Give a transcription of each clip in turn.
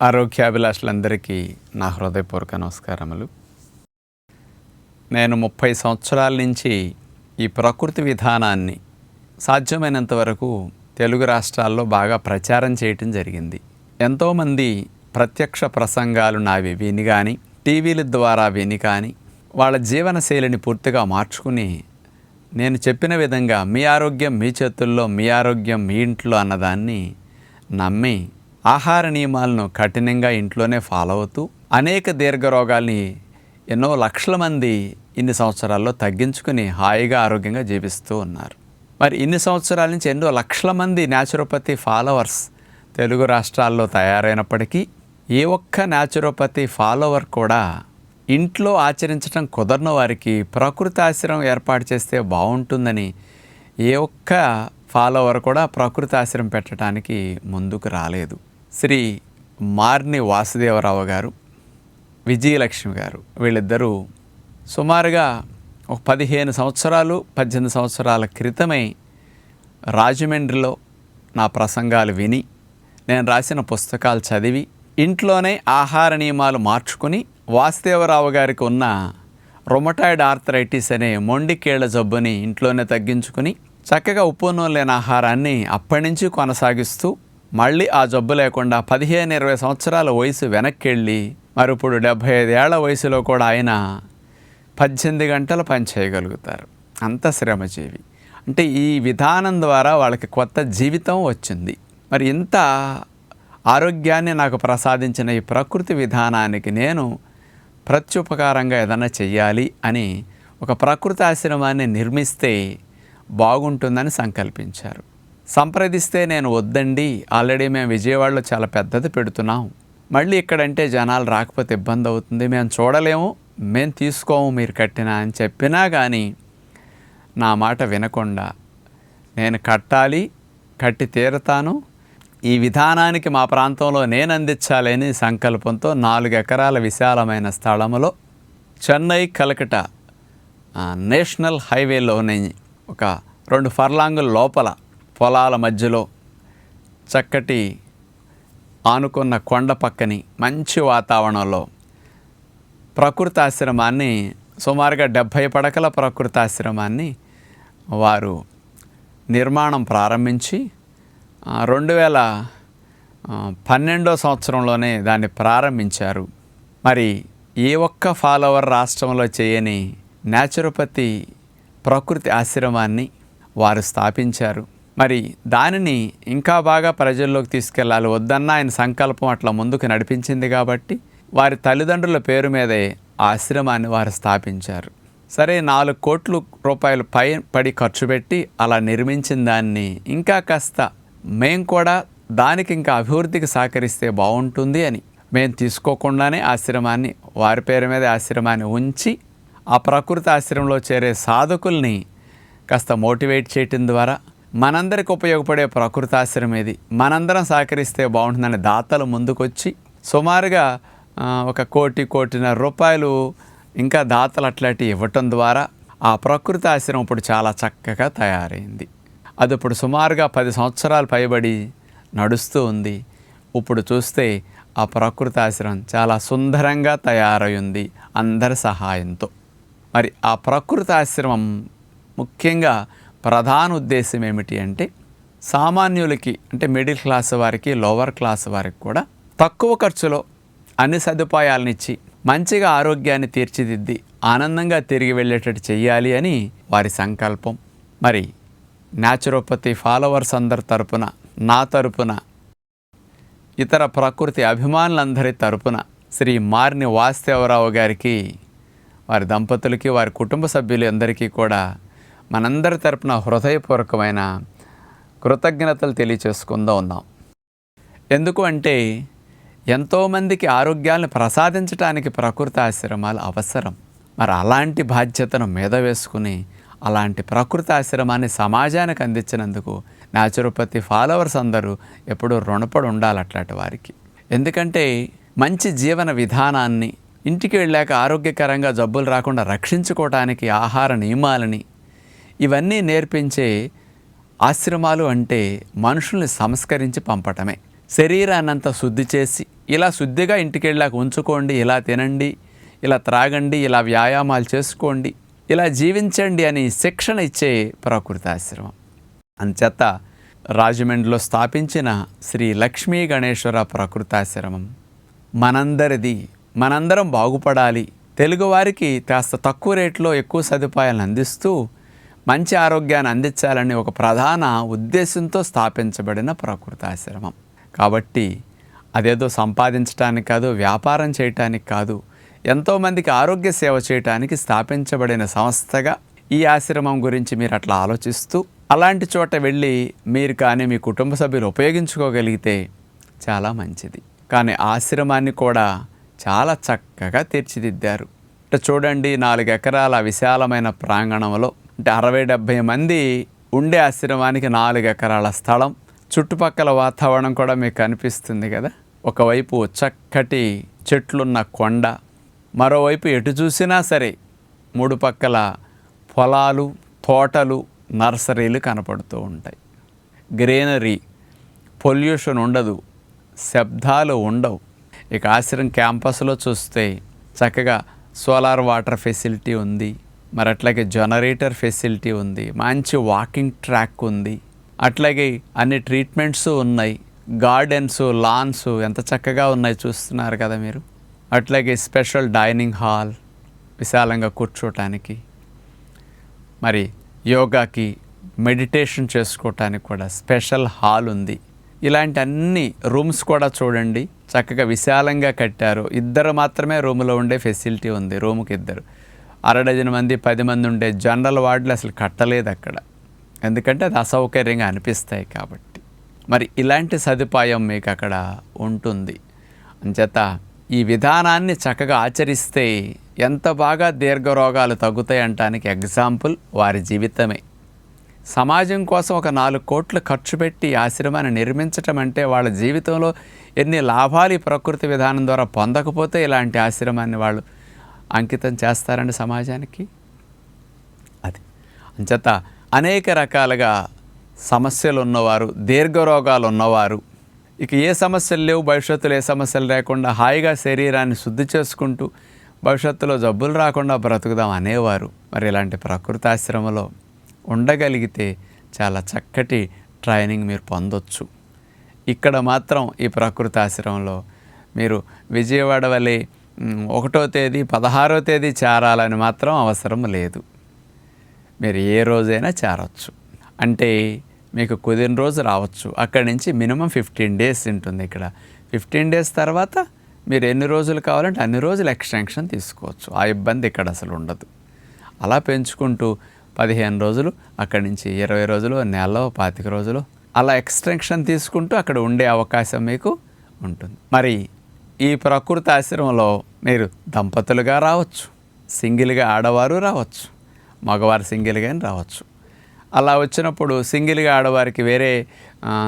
ఆరోగ్యాభిలాషులందరికీ నా హృదయపూర్వక నమస్కారములు. నేను ముప్పై సంవత్సరాల నుంచి ఈ ప్రకృతి విధానాన్ని సాధ్యమైనంత వరకు తెలుగు రాష్ట్రాల్లో బాగా ప్రచారం చేయటం జరిగింది. ఎంతోమంది ప్రత్యక్ష ప్రసంగాలు నావి విని కానీ టీవీల ద్వారా విని కానీ వాళ్ళ జీవనశైలిని పూర్తిగా మార్చుకుని నేను చెప్పిన విధంగా మీ ఆరోగ్యం మీ చేతుల్లో మీ ఆరోగ్యం మీ ఇంట్లో అన్నదాన్ని నమ్మి ఆహార నియమాలను కఠినంగా ఇంట్లోనే ఫాలో అవుతూ అనేక దీర్ఘ రోగాల్ని ఎన్నో లక్షల మంది ఇన్ని సంవత్సరాల్లో తగ్గించుకుని హాయిగా ఆరోగ్యంగా జీవిస్తూ ఉన్నారు. మరి ఇన్ని సంవత్సరాల నుంచి ఎన్నో లక్షల మంది న్యాచురోపతి ఫాలోవర్స్ తెలుగు రాష్ట్రాల్లో తయారైనప్పటికీ ఏ ఒక్క న్యాచురోపతి ఫాలోవర్ కూడా ఇంట్లో ఆచరించడం కుదరని వారికి ప్రకృతి ఆశ్రమం ఏర్పాటు చేస్తే బాగుంటుందని ఏ ఒక్క ఫాలోవర్ కూడా ప్రకృతి ఆశ్రమం పెట్టడానికి ముందుకు రాలేదు. శ్రీ మార్ని వాసుదేవరావు గారు విజయలక్ష్మి గారు వీళ్ళిద్దరూ సుమారుగా ఒక పదిహేను సంవత్సరాలు పద్దెనిమిది సంవత్సరాల క్రితమే రాజమండ్రిలో నా ప్రసంగాలు విని నేను రాసిన పుస్తకాలు చదివి ఇంట్లోనే ఆహార నియమాలు మార్చుకుని వాసుదేవరావు గారికి ఉన్న రొమటాయిడ్ ఆర్థరైటిస్ అనే మొండికేళ్ళ జబ్బుని ఇంట్లోనే తగ్గించుకుని చక్కగా ఉప్పు లేని ఆహారాన్ని అప్పటి నుంచి కొనసాగిస్తూ మళ్ళీ ఆ జబ్బు లేకుండా పదిహేను ఇరవై సంవత్సరాల వయసు వెనక్కి వెళ్ళి మరి ఇప్పుడు డెబ్భై ఐదేళ్ళ వయసులో కూడా ఆయన పద్దెనిమిది గంటలు పని చేయగలుగుతారు. అంత శ్రమజీవి. అంటే ఈ విధానం ద్వారా వాళ్ళకి కొత్త జీవితం వచ్చింది. మరి ఇంత ఆరోగ్యాన్ని నాకు ప్రసాదించిన ఈ ప్రకృతి విధానానికి నేను ప్రత్యుపకారంగా ఏదైనా చెయ్యాలి అని ఒక ప్రకృతి ఆశ్రమాన్ని నిర్మిస్తే బాగుంటుందని సంకల్పించారు. సంప్రదిస్తే నేను వద్దండి. ఆల్రెడీ మేము విజయవాడలో చాలా పెద్దది పెడుతున్నాం. మళ్ళీ ఇక్కడంటే జనాలు రాకపోతే ఇబ్బంది అవుతుంది. మేము చూడలేము మేము తీసుకోము మీరు కట్టినా అని చెప్పినా కానీ నా మాట వినకుండా నేను కట్టాలి కట్టి తీరుతాను. ఈ విధానానికి మా ప్రాంతంలో నేను అందించాలని సంకల్పంతో నాలుగు ఎకరాల విశాలమైన స్థలములో చెన్నై కలకట నేషనల్ హైవేలోని ఒక రెండు ఫర్లాంగుల లోపల పొలాల మధ్యలో చక్కటి ఆనుకున్న కొండ పక్కని మంచి వాతావరణంలో ప్రకృతి ఆశ్రమాన్ని సుమారుగా డెబ్భై పడకల ప్రకృతి ఆశ్రమాన్ని వారు నిర్మాణం ప్రారంభించి రెండు వేల పన్నెండో సంవత్సరంలోనే దాన్ని ప్రారంభించారు. మరి ఏ ఒక్క ఫాలోవర్ రాష్ట్రంలో చేయని న్యాచురోపతి ప్రకృతి ఆశ్రమాన్ని వారు స్థాపించారు. మరి దానిని ఇంకా బాగా ప్రజల్లోకి తీసుకెళ్ళాలి. వద్దన్న ఆయన సంకల్పం అట్లా ముందుకు నడిపించింది కాబట్టి వారి తల్లిదండ్రుల పేరు మీదే ఆశ్రమాన్ని వారు స్థాపించారు. సరే నాలుగు కోట్లు రూపాయలు పై పడి ఖర్చు పెట్టి అలా నిర్మించిన దాన్ని ఇంకా కాస్త మేం కూడా దానికి ఇంకా అభివృద్ధికి సహకరిస్తే బాగుంటుంది అని మేము తీసుకోకుండానే ఆశ్రమాన్ని వారి పేరు మీద ఆశ్రమాన్ని ఉంచి ఆ ప్రకృతి ఆశ్రమంలో చేరే సాధకుల్ని కాస్త మోటివేట్ చేయటం ద్వారా మనందరికి ఉపయోగపడే ప్రకృతి ఆశ్రమం ఇది మనందరం సహకరిస్తే బాగుంటుందని దాతలు ముందుకొచ్చి సుమారుగా ఒక కోటి కోటిన్నర రూపాయలు ఇంకా దాతలు అట్లాంటివి ఇవ్వటం ద్వారా ఆ ప్రకృతి ఆశ్రమం ఇప్పుడు చాలా చక్కగా తయారైంది. అది ఇప్పుడు సుమారుగా పది సంవత్సరాలు పైబడి నడుస్తూ ఉంది. ఇప్పుడు చూస్తే ఆ ప్రకృతి ఆశ్రమం చాలా సుందరంగా తయారై ఉంది అందరి సహాయంతో. మరి ఆ ప్రకృతి ఆశ్రమం ముఖ్యంగా ప్రధాన ఉద్దేశం ఏమిటి అంటే సామాన్యులకి అంటే మిడిల్ క్లాస్ వారికి లోవర్ క్లాస్ వారికి కూడా తక్కువ ఖర్చులో అన్ని సదుపాయాలనిచ్చి మంచిగా ఆరోగ్యాన్ని తీర్చిదిద్ది ఆనందంగా తిరిగి వెళ్ళేటట్టు చేయాలి అని వారి సంకల్పం. మరి న్యాచురోపతి ఫాలోవర్స్ అందరి తరపున నా తరపున ఇతర ప్రకృతి అభిమానులందరి తరపున శ్రీ మార్ని వాస్తవరావు గారికి వారి దంపతులకి వారి కుటుంబ సభ్యులు అందరికీ కూడా మనందరి తరపున హృదయపూర్వకమైన కృతజ్ఞతలు తెలియచేసుకుందా ఉన్నాం ఎందుకు అంటే ఎంతోమందికి ఆరోగ్యాలను ప్రసాదించడానికి ప్రకృతి ఆశ్రమాలు అవసరం. మరి అలాంటి బాధ్యతను మీద వేసుకుని అలాంటి ప్రకృతి ఆశ్రమాన్ని సమాజానికి అందించినందుకు న్యాచురోపతి ఫాలోవర్స్ అందరూ ఎప్పుడూ రుణపడి ఉండాలి అట్లాంటి వారికి. ఎందుకంటే మంచి జీవన విధానాన్ని ఇంటికి వెళ్ళాక ఆరోగ్యకరంగా జబ్బులు రాకుండా రక్షించుకోవడానికి ఆహార నియమాలని ఇవన్నీ నేర్పించే ఆశ్రమాలు అంటే మనుషుల్ని సంస్కరించి పంపటమే. శరీరాన్నంతా శుద్ధి చేసి ఇలా శుద్ధిగా ఇంటికి వెళ్ళాక ఉంచుకోండి ఇలా తినండి ఇలా త్రాగండి ఇలా వ్యాయామాలు చేసుకోండి ఇలా జీవించండి అని శిక్షణ ఇచ్చే ప్రకృతి ఆశ్రమం. అంచేత రాజమండ్రిలో స్థాపించిన శ్రీ లక్ష్మీ గణేశ్వర ప్రకృతాశ్రమం మనందరిది మనందరం బాగుపడాలి తెలుగువారికి కాస్త తక్కువ రేట్లో ఎక్కువ సదుపాయాలను అందిస్తూ మంచి ఆరోగ్యాన్ని అందించాలని ఒక ప్రధాన ఉద్దేశంతో స్థాపించబడిన ప్రకృతాశ్రమం కాబట్టి అదేదో సంపాదించడానికి కాదు వ్యాపారం చేయటానికి కాదు ఎంతోమందికి ఆరోగ్య సేవ చేయటానికి స్థాపించబడిన సంస్థగా ఈ ఆశ్రమం గురించి మీరు అట్లా ఆలోచిస్తూ అలాంటి చోట వెళ్ళి మీరు కానీ మీ కుటుంబ సభ్యులు ఉపయోగించుకోగలిగితే చాలా మంచిది. కానీ ఆశ్రమాన్ని కూడా చాలా చక్కగా తీర్చిదిద్దారు. చూడండి నాలుగు ఎకరాల విశాలమైన ప్రాంగణంలో అరవై డెబ్భై మంది ఉండే ఆశ్రమానికి నాలుగు ఎకరాల స్థలం. చుట్టుపక్కల వాతావరణం కూడా మీకు కనిపిస్తుంది కదా. ఒకవైపు చక్కటి చెట్లున్న కొండ మరోవైపు ఎటు చూసినా సరే మూడు పక్కల పొలాలు తోటలు నర్సరీలు కనపడుతూ ఉంటాయి. గ్రీనరీ పొల్యూషన్ ఉండదు శబ్దాలు ఉండవు. ఇక ఆశ్రమం క్యాంపస్లో చూస్తే చక్కగా సోలార్ వాటర్ ఫెసిలిటీ ఉంది. మరి అట్లాగే జనరేటర్ ఫెసిలిటీ ఉంది మంచి వాకింగ్ ట్రాక్ ఉంది అట్లాగే అన్ని ట్రీట్మెంట్స్ ఉన్నాయి గార్డెన్స్ లాన్స్ ఎంత చక్కగా ఉన్నాయి చూస్తున్నారు కదా మీరు. అట్లాగే స్పెషల్ డైనింగ్ హాల్ విశాలంగా కూర్చోటానికి మరి యోగాకి మెడిటేషన్ చేసుకోవటానికి కూడా స్పెషల్ హాల్ ఉంది. ఇలాంటి అన్ని రూమ్స్ కూడా చూడండి చక్కగా విశాలంగా కట్టారు. ఇద్దరు మాత్రమే రూమ్లో ఉండే ఫెసిలిటీ ఉంది రూమ్కి ఇద్దరు అరడజన్ మంది పది మంది ఉండే జనరల్ వార్డులు అసలు కట్టలేదు అక్కడ. ఎందుకంటే అది అసౌకర్యంగా అనిపిస్తాయి కాబట్టి. మరి ఇలాంటి సదుపాయం మీకు అక్కడ ఉంటుంది. అంచేత ఈ విధానాన్ని చక్కగా ఆచరిస్తే ఎంత బాగా దీర్ఘరోగాలు తగ్గుతాయి అంటానికి ఎగ్జాంపుల్ వారి జీవితమే. సమాజం కోసం ఒక నాలుగు కోట్లు ఖర్చు పెట్టి ఆశ్రమాన్ని నిర్మించటం అంటే వాళ్ళ జీవితంలో ఎన్ని లాభాలు ఈ ప్రకృతి విధానం ద్వారా పొందకపోతే ఇలాంటి ఆశ్రమాన్ని వాళ్ళు అంకితం చేస్తారండి సమాజానికి? అది. అంచేత అనేక రకాలుగా సమస్యలు ఉన్నవారు దీర్ఘరోగాలు ఉన్నవారు ఇక ఏ సమస్యలు లేవు భవిష్యత్తులో ఏ సమస్యలు లేకుండా హాయిగా శరీరాన్ని శుద్ధి చేసుకుంటూ భవిష్యత్తులో జబ్బులు రాకుండా బ్రతుకుదాం అనేవారు. మరి ఇలాంటి ప్రకృతి ఆశ్రమంలో ఉండగలిగితే చాలా చక్కటి ట్రైనింగ్ మీరు పొందొచ్చు. ఇక్కడ మాత్రం ఈ ప్రకృతి ఆశ్రమంలో మీరు విజయవాడ వలె ఒకటో తేదీ పదహారో తేదీ చేరాలని మాత్రం అవసరం లేదు. మీరు ఏ రోజైనా చేరవచ్చు అంటే మీకు కుదిరిన రోజు రావచ్చు. అక్కడి నుంచి మినిమం ఫిఫ్టీన్ డేస్ ఉంటుంది ఇక్కడ. ఫిఫ్టీన్ డేస్ తర్వాత మీరు ఎన్ని రోజులు కావాలంటే అన్ని రోజులు ఎక్స్టెన్షన్ తీసుకోవచ్చు. ఆ ఇబ్బంది ఇక్కడ అసలు ఉండదు. అలా పెంచుకుంటూ పదిహేను రోజులు అక్కడి నుంచి ఇరవై రోజులు నెలలో పాతిక రోజులు అలా ఎక్స్టెన్షన్ తీసుకుంటూ అక్కడ ఉండే అవకాశం మీకు ఉంటుంది. మరి ఈ ప్రకృతి ఆశ్రమంలో మీరు దంపతులుగా రావచ్చు. సింగిల్గా ఆడవారు రావచ్చు. మగవారు సింగిల్గా రావచ్చు. అలా వచ్చినప్పుడు సింగిల్గా ఆడవారికి వేరే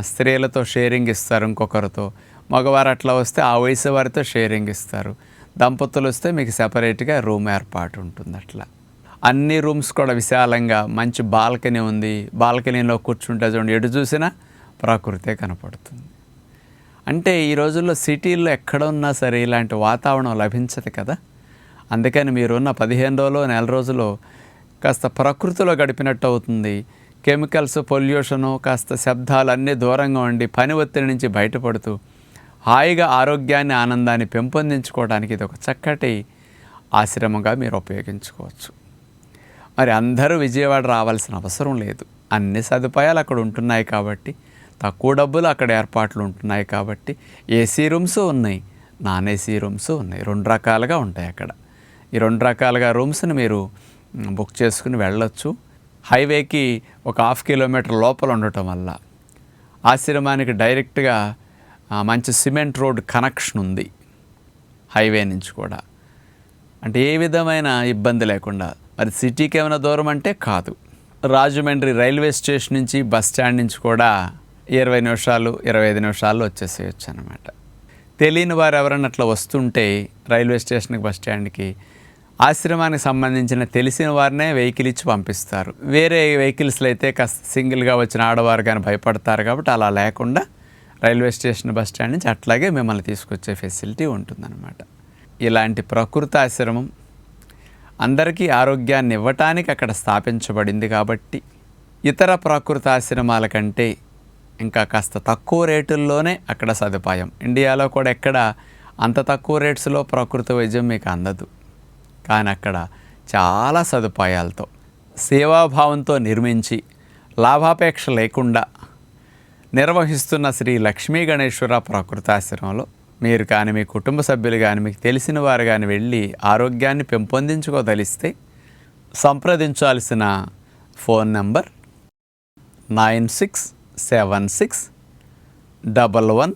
స్త్రీలతో షేరింగ్ ఇస్తారు ఇంకొకరితో. మగవారు అట్లా వస్తే ఆ వయసు వారితో షేరింగ్ ఇస్తారు. దంపతులు వస్తే మీకు సెపరేట్గా రూమ్ ఏర్పాటు ఉంటుంది అట్లా. అన్ని రూమ్స్ కూడా విశాలంగా మంచి బాల్కనీ ఉంది. బాల్కనీలో కూర్చుంటే చూడండి ఎటు చూసినా ప్రకృతే కనపడుతుంది. అంటే ఈ రోజుల్లో సిటీల్లో ఎక్కడ ఉన్నా సరే ఇలాంటి వాతావరణం లభించదు కదా. అందుకని మీరున్న పదిహేను రోజులు నెల రోజులు కాస్త ప్రకృతిలో గడిపినట్టు అవుతుంది. కెమికల్స్ పొల్యూషను కాస్త శబ్దాలు అన్నీ దూరంగా ఉండి పని ఒత్తిడి నుంచి బయటపడుతూ హాయిగా ఆరోగ్యాన్ని ఆనందాన్ని పెంపొందించుకోవడానికి ఇది ఒక చక్కటి ఆశ్రమంగా మీరు ఉపయోగించుకోవచ్చు. మరి అందరూ విజయవాడ రావాల్సిన అవసరం లేదు. అన్ని సదుపాయాలు అక్కడ ఉంటున్నాయి కాబట్టి తక్కువ డబ్బులు అక్కడ ఏర్పాట్లు ఉంటున్నాయి కాబట్టి ఏసీ రూమ్స్ ఉన్నాయి నాన్ ఏసీ రూమ్స్ ఉన్నాయి రెండు రకాలుగా ఉంటాయి అక్కడ. ఈ రెండు రకాలుగా రూమ్స్ని మీరు బుక్ చేసుకుని వెళ్ళొచ్చు. హైవేకి ఒక హాఫ్ కిలోమీటర్ లోపల ఉండటం వల్ల ఆశ్రమానికి డైరెక్ట్గా మంచి సిమెంట్ రోడ్ కనెక్షన్ ఉంది హైవే నుంచి కూడా. అంటే ఏ విధమైన ఇబ్బంది లేకుండా మరి సిటీకి ఏమైనా దూరం అంటే కాదు. రాజమండ్రి రైల్వే స్టేషన్ నుంచి బస్ స్టాండ్ నుంచి కూడా ఇరవై నిమిషాలు ఇరవై ఐదు నిమిషాల్లో వచ్చేసేయచ్చు అనమాట తెలియని వారు ఎవరైనా అట్లా వస్తుంటే రైల్వే స్టేషన్కి బస్ స్టాండ్కి ఆశ్రమానికి సంబంధించిన తెలిసిన వారినే వెహికల్ ఇచ్చి పంపిస్తారు. వేరే వెహికల్స్లో అయితే కాస్త సింగిల్గా వచ్చిన ఆడవారు కానీ భయపడతారు కాబట్టి అలా లేకుండా రైల్వే స్టేషన్ బస్ స్టాండ్ నుంచి అట్లాగే మిమ్మల్ని తీసుకొచ్చే ఫెసిలిటీ ఉంటుందన్నమాట. ఇలాంటి ప్రకృతి ఆశ్రమం అందరికీ ఆరోగ్యాన్ని ఇవ్వటానికి అక్కడ స్థాపించబడింది కాబట్టి ఇతర ప్రాకృత ఆశ్రమాల కంటే ఇంకా కాస్త తక్కువ రేటుల్లోనే అక్కడ సదుపాయం. ఇండియాలో కూడా ఎక్కడ అంత తక్కువ రేట్స్లో ప్రకృతి వైద్యం మీకు అందదు. కానీ అక్కడ చాలా సదుపాయాలతో సేవాభావంతో నిర్మించి లాభాపేక్ష లేకుండా నిర్వహిస్తున్న శ్రీ లక్ష్మీ గణేశ్వర ప్రకృతాశ్రమంలో మీరు కానీ మీ కుటుంబ సభ్యులు కానీ మీకు తెలిసిన వారు కానీ వెళ్ళి ఆరోగ్యాన్ని పెంపొందించుకోదలిస్తే సంప్రదించాల్సిన phone number nine six seven six double one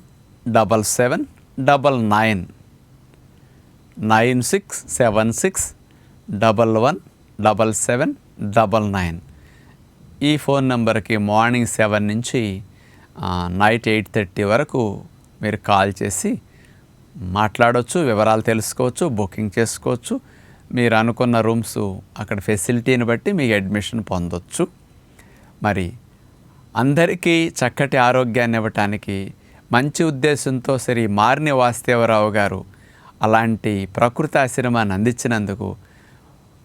double seven double nine. Nine six seven six double one double seven double nine. ఈ ఫోన్ నెంబర్కి మార్నింగ్ సెవెన్ నుంచి నైట్ ఎయిట్ థర్టీ వరకు మీరు కాల్ చేసి మాట్లాడవచ్చు వివరాలు తెలుసుకోవచ్చు బుకింగ్ చేసుకోవచ్చు. మీరు అనుకున్న రూమ్స్ అక్కడ ఫెసిలిటీని బట్టి మీకు అడ్మిషన్ పొందొచ్చు. మరి అందరికీ చక్కటి ఆరోగ్యాన్ని ఇవ్వటానికి మంచి ఉద్దేశంతో శ్రీ మారిని వాసుదేవరావు గారు అలాంటి ప్రకృతి ఆశ్రమాన్ని అందించినందుకు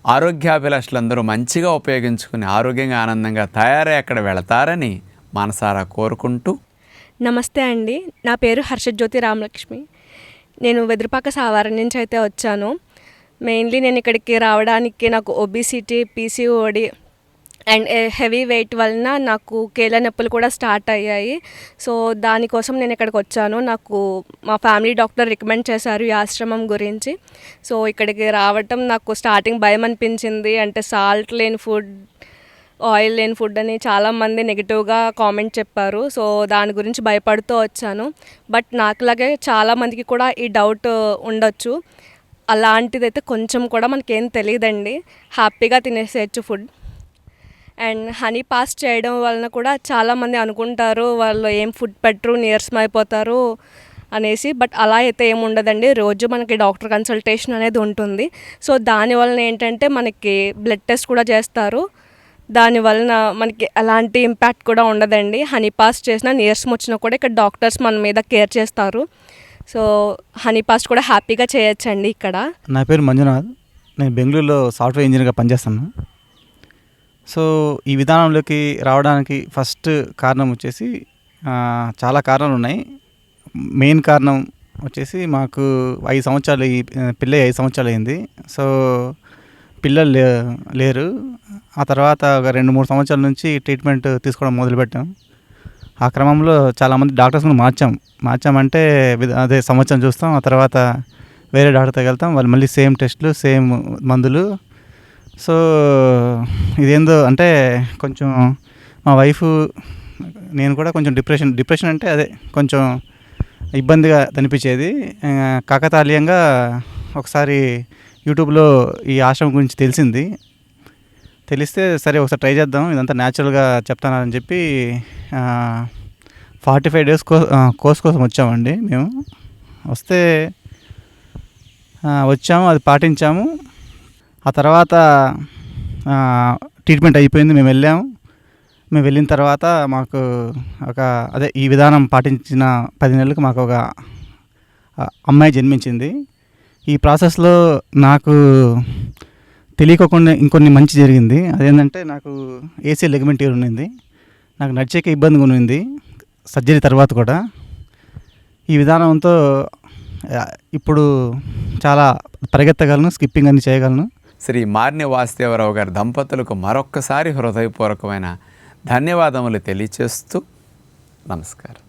ఆరోగ్యాభిలాషులందరూ మంచిగా ఉపయోగించుకుని ఆరోగ్యంగా ఆనందంగా తయారై అక్కడ వెళతారని మనసారా కోరుకుంటూ. నమస్తే అండి. నా పేరు హర్షజ్యోతి రామలక్ష్మి. నేను వెదురుపాక సావారం నుంచి అయితే వచ్చాను. మెయిన్లీ నేను ఇక్కడికి రావడానికి నాకు obesity PCOD and heavy weight వలన నాకు కీళ్ళ నొప్పులు కూడా స్టార్ట్ అయ్యాయి. సో దానికోసం నేను ఇక్కడికి వచ్చాను. నాకు మా ఫ్యామిలీ డాక్టర్ రికమెండ్ చేశారు ఈ ఆశ్రమం గురించి. సో ఇక్కడికి రావటం నాకు స్టార్టింగ్ భయం అనిపించింది. అంటే సాల్ట్ లేని ఫుడ్ ఆయిల్ లేని ఫుడ్ అని చాలామంది నెగిటివ్గా కామెంట్ చెప్పారు. సో దాని గురించి భయపడుతూ వచ్చాను. బట్ నాకులాగే చాలామందికి కూడా ఈ డౌట్ ఉండొచ్చు. అలాంటిదైతే కొంచెం కూడా మనకేం తెలియదండి. హ్యాపీగా తినేసేయచ్చు ఫుడ్. అండ్ హనీ పాస్ చేయడం వలన కూడా చాలామంది అనుకుంటారు వాళ్ళు ఏం ఫుడ్ పెట్టరు నీరసం అయిపోతారు అనేసి. బట్ అలా అయితే ఏముండదండి రోజు మనకి డాక్టర్ కన్సల్టేషన్ అనేది ఉంటుంది. సో దాని వలన ఏంటంటే మనకి బ్లడ్ టెస్ట్ కూడా చేస్తారు. దాని వలన మనకి ఎలాంటి ఇంపాక్ట్ కూడా ఉండదండి. హనీ పాస్ చేసినా నీరసం వచ్చినా కూడా ఇక్కడ డాక్టర్స్ మన మీద కేర్ చేస్తారు. సో హనీ పాస్ కూడా హ్యాపీగా చేయొచ్చండి ఇక్కడ. నా పేరు మంజునాథ్. నేను బెంగళూరులో సాఫ్ట్వేర్ ఇంజనీర్గా పనిచేస్తాను. సో ఈ విధానంలోకి రావడానికి ఫస్ట్ కారణం వచ్చేసి చాలా కారణాలు ఉన్నాయి మెయిన్ కారణం వచ్చేసి మాకు ఐదు సంవత్సరాలు ఈ పిల్ల ఐదు సంవత్సరాలు అయింది. సో పిల్లలు లే లేరు. ఆ తర్వాత ఒక రెండు మూడు సంవత్సరాల నుంచి ట్రీట్మెంట్ తీసుకోవడం మొదలుపెట్టాం. ఆ క్రమంలో చాలామంది డాక్టర్స్ కూడా మార్చాం. మార్చామంటే అదే సంవత్సరం చూస్తాం. ఆ తర్వాత వేరే డాక్టర్తో వెళ్తాం. వాళ్ళు మళ్ళీ సేమ్ టెస్ట్లు సేమ్ మందులు సో ఇదేందో అంటే కొంచెం మా వైఫ్ నేను కూడా కొంచెం డిప్రెషన్ డిప్రెషన్ అంటే అదే కొంచెం ఇబ్బందిగా అనిపించేది. కాకతాళీయంగా ఒకసారి యూట్యూబ్లో ఈ ఆశ్రమం గురించి తెలిసింది. తెలిస్తే సరే ఒకసారి ట్రై చేద్దాం ఇదంతా న్యాచురల్గా చెప్తానని చెప్పి ఫార్టీ ఫైవ్ డేస్ కో కోర్స్ కోసం వచ్చామండి మేము. వస్తే వచ్చాము అది పాటించాము. ఆ తర్వాత ట్రీట్మెంట్ అయిపోయింది. మేము వెళ్ళాము. మేము వెళ్ళిన తర్వాత మాకు ఒక అదే ఈ విధానం పాటించిన పది నెలలకు మాకు ఒక అమ్మాయి జన్మించింది. ఈ ప్రాసెస్లో నాకు తెలియకోకుండా ఇంకొన్ని మంచి జరిగింది. అదేంటంటే నాకు ఏసీ లెగమెంట్ ఉన్నింది నాకు నడిచేకి ఇబ్బందిగా ఉన్నింది సర్జరీ తర్వాత కూడా. ఈ విధానంతో ఇప్పుడు చాలా పరిగెత్తగలను స్కిప్పింగ్ అన్ని చేయగలను. శ్రీ మార్ని వాసుదేవరావు గారి దంపతులకు మరొక్కసారి హృదయపూర్వకమైన ధన్యవాదములు తెలియచేస్తూ నమస్కారం.